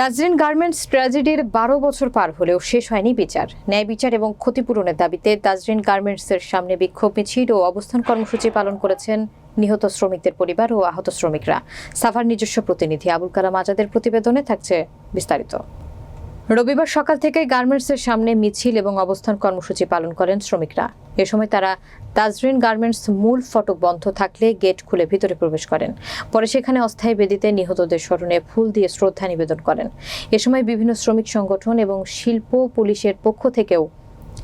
Tazreen garments ট্র্যাজেডির বারো বছর পার হলেও শেষ হয়নি বিচার। ন্যায় বিচার এবং ক্ষতিপূরণের দাবিতে তাজরিন গার্মেন্টসের সামনে বিক্ষোভ, মিছিল ও অবস্থান কর্মসূচি পালন করেছেন নিহত শ্রমিকদের পরিবার ও আহত শ্রমিকরা। সাভার নিজস্ব প্রতিনিধি আবুল কালাম আজাদের প্রতিবেদনে থাকছে বিস্তারিত। রবিবার সকাল থেকে গার্মেন্টসের সামনে মিছিল এবং অবস্থান কর্মসূচি পালন করেন শ্রমিকরা। এ সময় তারা তাজরিন গার্মেন্টস মূল ফটক বন্ধ থাকলে গেট খুলে ভিতরে প্রবেশ করেন। পরে সেখানে অস্থায়ী বেদিতে নিহতদের স্মরণে ফুল দিয়ে শ্রদ্ধা নিবেদন করেন। এ সময় বিভিন্ন শ্রমিক সংগঠন এবং শিল্প পুলিশের পক্ষ থেকেও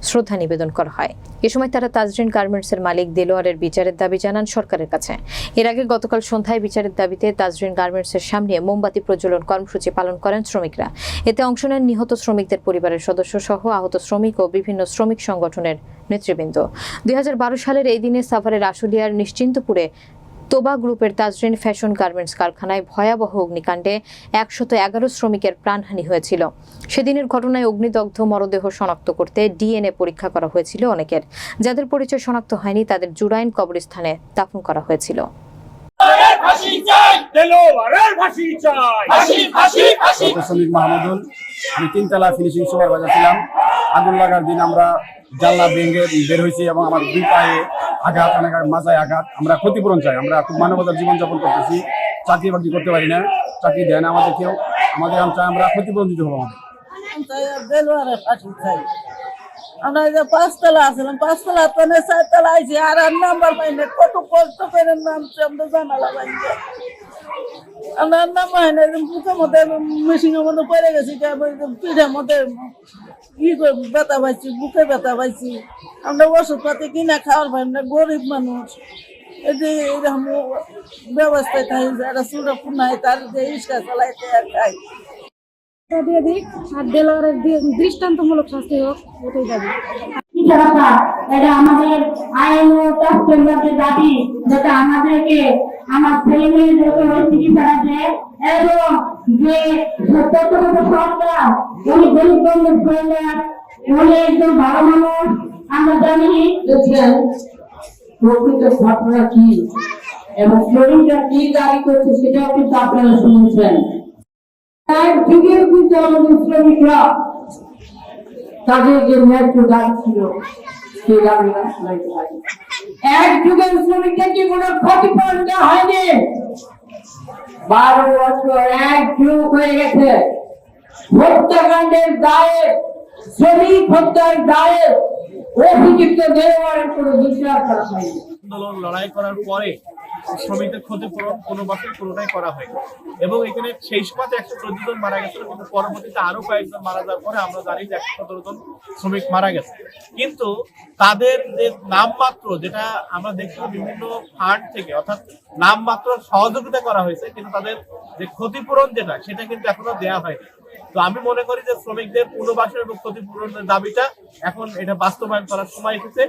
শ্রদ্ধা নিবেদন করা হয়। এ সময় তারা তাজরিন গার্মেন্টসের মালিক দেলোয়ারের বিচারের দাবি জানান সরকারের কাছে। এর আগে গতকাল সন্ধ্যায় বিচারের দাবিতে তাজরিন গার্মেন্টসের সামনে মোমবাতি প্রজ্বলন কর্মসূচি পালন করেন শ্রমিকরা। এতে অংশ নেন নিহত শ্রমিকদের পরিবারের সদস্য সহ আহত শ্রমিক ও বিভিন্ন শ্রমিক সংগঠনের নেতৃবৃন্দ। দুই হাজার বারো সালের এই দিনে সাভারের আশুলিয়ার নিশ্চিন্তপুরে তোবা গ্রুপের তাজরিন ফ্যাশন গার্মেন্টস কারখানায় ভয়াবহ অগ্নিকাণ্ডে একশত এগারো শ্রমিকের প্রাণহানি হয়েছিল। সেদিনের ঘটনায় অগ্নিদগ্ধ মরদেহ শনাক্ত করতে ডিএনএ পরীক্ষা করা হয়েছিল অনেকের। যাদের পরিচয় শনাক্ত হয়নি তাদের জুরাইন কবরস্থানে দাফন করা হয়েছিল। ফাঁসি চাই! দেলোয়ারের ফাঁসি চাই! ফাঁসি ফাঁসি ফাঁসি! শ্রমিক মাহমুদুল। আমি তিনতলা ফিনিশিং সুপারভাইজার ছিলাম আগুন লাগার দিন আমরা জানলা ভেঙে বের হয়েছি এবং আমার দুই পায়ে আঘাত অনেক মাথায় আঘাত। আমরা ক্ষতিপূরণ চাই, আমরা খুব মানবতার জীবনযাপন করতেছি। চাকরি বাকরি করতে পারি না, চাকরি দেয় না আমাদের কেউ। আমাদের আমি চাই আমরা ক্ষতিপূরণ দিতে হবে আমাদের। আমরা যে পাঁচতলা আসলাম পাঁচতলা তো চারতলা আইছি, আর নাম্বার পাই না। কত কষ্ট করে নামছি, আমরা জানালা পাই না আমরা নাম্বার হয় না বুকের মধ্যে মেশিনের মধ্যে পড়ে গেছি পিঠের মধ্যে ই করে ব্যথা পাইছি বুকে ব্যথা পাইছি। আমরা ওষুধ পাতি কিনা খাওয়ার পাই না গরিব মানুষ। এই যে এরকম ব্যবস্থায় থাকি যারা তার যে ইস্কা চালাইতে আর খাই। দিয়ে দিক আর দেলোয়ারের দৃষ্টান্তমূলক শাস্তি হোক দাবি। এটা আমাদের আইন ও দাবি যাতে আমাদেরকে আমার ছেলে মেয়ে যত চিকিৎসা দেয় এবং যে সত্যত সরকার উনি গরিব বন্ধুর সরকার উনি একজন ভালো মানুষ, আমরা জানি। দেখছেন, প্রকৃত ঘটনা কি এবং শ্রমিকরা কি দাবি করছে সেটাও কিন্তু আপনারা শুনেছেন। এক যুগের কিন্তু আমাদের শ্রমিকরা তাদের যে ন্যায্য দাবি ছিল, সেই দাবি এক যুগের শ্রমিকদেরকে কোনো ক্ষতিপূরণ দেওয়া হয়নি? বারো বছর এক যুগ হয়ে গেছে। হত্যাকাণ্ডের দায়ে, শ্রমিক হত্যার দায়ে অভিযুক্ত দেওয়ার কোনো বিচার করা হয়নি। আন্দোলন লড়াই করার পরে শ্রমিকদের ক্ষতিপূরণ কোনো বছর পুরোটাই করা হয়নি। এবং এখানে সেই সময় একশো চোদ্দ জন মারা গেছিল, কিন্তু পরবর্তীতে আরও কয়েকজন মারা যাওয়ার পরে আমরা জানি যে একশো সতেরো জন শ্রমিক মারা গেছে। কিন্তু তাদের যে নামমাত্র, যেটা আমরা দেখছি বিভিন্ন ফান্ড থেকে, অর্থাৎ নামমাত্র সহযোগিতা করা হয়েছে, কিন্তু তাদের যে ক্ষতিপূরণ যেটা, সেটা কিন্তু এখনও দেওয়া হয়নি। তো আমি মনে করি যে শ্রমিকদের পুনর্বাসন এবং ক্ষতিপূরণের দাবিটা এখন এটা বাস্তবায়ন করার সময় এসেছে।